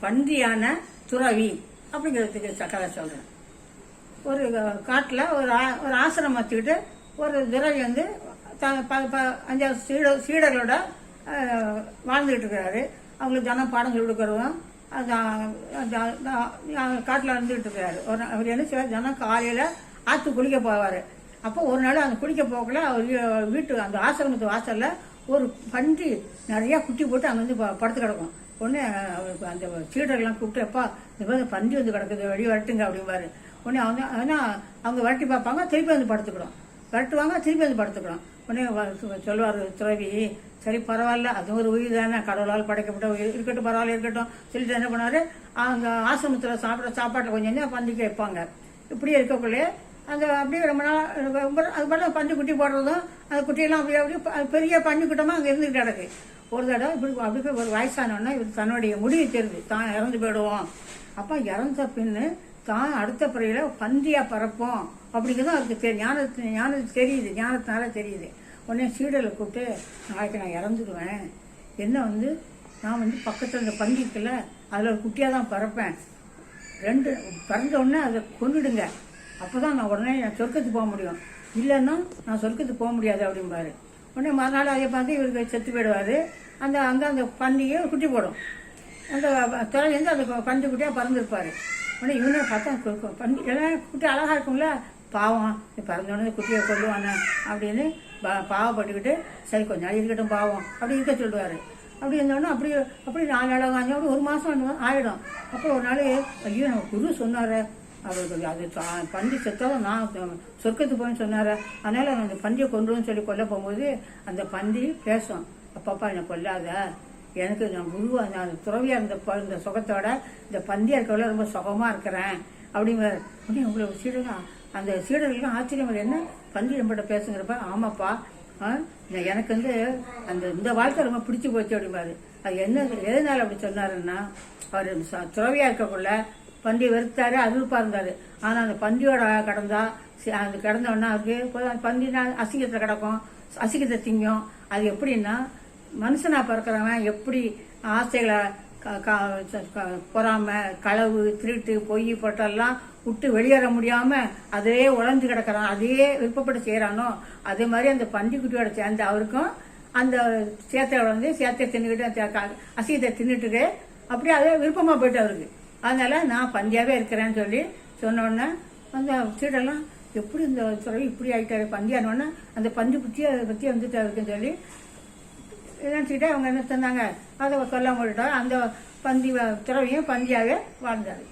பன்றியான துறவி அப்படிங்கிறதுக்கு கதை சொல்கிறேன் ஒரு காட்டில் ஒரு ஆ- ஒரு ஆசிரமம் வச்சுக்கிட்டு ஒரு துறவி வந்து த- ப- ப- அஞ்சாறு சீட சீடர்களோட வாழ்ந்துக்கிட்டு இருக்கிறாரு. அவங்களுக்கு தினம் பாடம் கொடுக்குறதும் காட்டில் இருந்துகிட்டு இருக்கிறாரு. ஒரு அவர் என்ன செய்வார் தினம் காலையில் ஆற்று குளிக்க போவார். அப்போ ஒரு நாள் அந்த குளிக்க போக்கில் அவர் வீட்டு அந்த ஆசிரமத்து வாசலில் ஒரு பன்றி நிறையா குட்டி போட்டு அங்கே வந்து ப- படுத்து கிடக்கும். உடனே அந்த சீடர்கள்லாம் கூப்பிட்டப்பா இந்த மாதிரி பந்தி வந்து கிடக்குது வெளியே வரட்டுங்க அப்படிம்பாரு. உடனே அவங்க ஆனால் அவங்க விரட்டி பார்ப்பாங்க திருப்பி வந்து படுத்துக்கிடும். விரட்டுவாங்க திருப்பி வந்து படுத்துக்கிடும். உடனே சொல்வார் சொல்லுவார் துறவி சரி பரவாயில்ல அது ஒரு உயிர் தானே கடவுளால் படைக்கப்பட்ட உயிர். இருக்கட்டும் பரவாயில்ல இருக்கட்டும் சொல்லிட்டு என்ன பண்ணார் அங்கே ஆசிரமத்தில் சாப்பிட்ற சாப்பாட்டில் கொஞ்சம் பந்திக்க வைப்பாங்க. இப்படியே இருக்கக்குள்ளே அந்த அப்படியே ரொம்ப நாள் ரொம்ப அது பாட்டு பஞ்சு குட்டி போடுறதும் அந்த குட்டியெல்லாம் அப்படியே அப்படியே பெரிய பஞ்சு குட்டமாக அங்கே இருந்துகிட்டு கிடக்கு. ஒரு தடவை இப்படி அப்படி போய் ஒரு வயசானோடனே இவர் தன்னுடைய முடிவு தெரியுது. தான் இறந்து போயிடுவோம் அப்போ இறந்த பின்னு தான் அடுத்த பிறையில் பந்தியாக பறப்போம். அப்படிங்கிறதும் அதுக்கு தெரியும் ஞானத்து ஞானத்துக்கு தெரியுது. ஞானத்தினால தெரியுது. உடனே சீடலை கூப்பிட்டு நாளைக்கு நான் இறந்துடுவேன் என்ன வந்து நான் வந்து பக்கத்தில் இந்த பன்றி அதில் ஒரு குட்டியாக தான் பறப்பேன். ரெண்டு பிறந்த உடனே அதை கொண்டுடுங்க அப்போ தான் நான் உடனே நான் சொர்க்கத்துக்கு போக முடியும். இல்லைன்னா நான் சொர்க்கத்துக்கு போக முடியாது அப்படிம்பாரு. உடனே மறுநாள் அதை பார்த்து இவருக்கு செத்து போயிடுவார். அந்த அங்கே அந்த பண்டிகை குட்டி போடும். அந்த துறையிலேருந்து அந்த பண்டி குட்டியாக பறந்துருப்பார். உடனே இவனே பார்த்தா கு- கு- எல்லாம் குட்டி அழகாக இருக்கும்ல. பாவம். இது உடனே குட்டியை கொல்லுவானே அப்படின்னு பா- பாவப்பட்டுக்கிட்டு சரி கொஞ்ச நாள் இருக்கட்டும் பாவம். அப்படி இருக்க சொல்லுவார். அப்படி இருந்தோடனே அப்படி அப்படி நாலு நாள் வாங்கி அப்படி ஒரு மாதம் ஆகிடும் அப்புறம் ஒரு நாள் ஐயோ நம்ம குரு சொன்னார். அவர்கள் அது பண்டி பன்றி செத்தாலும் நான் சொர்க்கத்துக்கு போயின்னு சொன்னார்? அதனால் அந்த பன்றியை கொண்டுன்னு சொல்லி கொல்ல போகும்போது அந்த பன்றி பேசும். அப்பப்பா என்னை கொல்லாத. எனக்கு நான் குருவா நான் துறவியாக இருந்த இந்த சுகத்தோட இந்த பந்தியாக இருக்கவள ரொம்ப சுகமாக இருக்கிறேன். அப்படிங்கிற உடனே உங்களை சீடர்கள் அந்த சீடர்களுக்கு ஆச்சரியம் என்ன? பந்தி நம்மகிட்ட பேசுங்கிறப்ப ஆமாப்பா. எனக்கு வந்து அந்த இந்த வாழ்க்கை ரொம்ப பிடிச்சி போச்சு அப்படிம்பாரு. அது என்ன எதனால அப்படி சொன்னாருன்னா அவர் துறவியாக இருக்கக்குள்ள பந்தி வெறுத்தாரு அருள்பா இருந்தாரு ஆனா அந்த பந்தியோட கிடந்தா சி- அது கிடந்த உடனே அவருக்கு பந்தி அசிங்கத்துல கிடக்கும் அசிங்கத்தை திங்கும். அது எப்படின்னா மனுஷனா பிறக்கிறவன் எப்படி ஆசைகளை க- க- களவு திருட்டு பொய் போட்டெல்லாம் விட்டு வெளியேற முடியாம அதே உழந்து கிடக்கிறான் அதே விருப்பப்பட்டு செய்யறானோ அதே மாதிரி அந்த பன்றிக்குட்டியோட சேர்ந்து அவருக்கும் அந்த சேத்தை வந்து சேத்தை தின்னுக்கிட்டு அந்த அசிங்கத்தை தின்னுட்டு அப்படியே அதே விருப்பமா போயிட்டு அவருக்கு. அதனால நான் பந்தியாவே இருக்கிறேன்னு சொல்லி சொன்னோன்னே அந்த சீடெல்லாம் எப்படி இந்த துறவி இப்படி ஆகிட்டாரு பந்தியானோடனே அந்த பஞ்சு குத்தி அதை பற்றி வந்துட்டாருக்குன்னு சொல்லி நினச்சிக்கிட்டே அவங்க என்ன சொன்னாங்க? அதை சொல்ல முடிட்டா அந்த பந்தி துறவியும் பந்தியாக வாழ்ந்தாரு.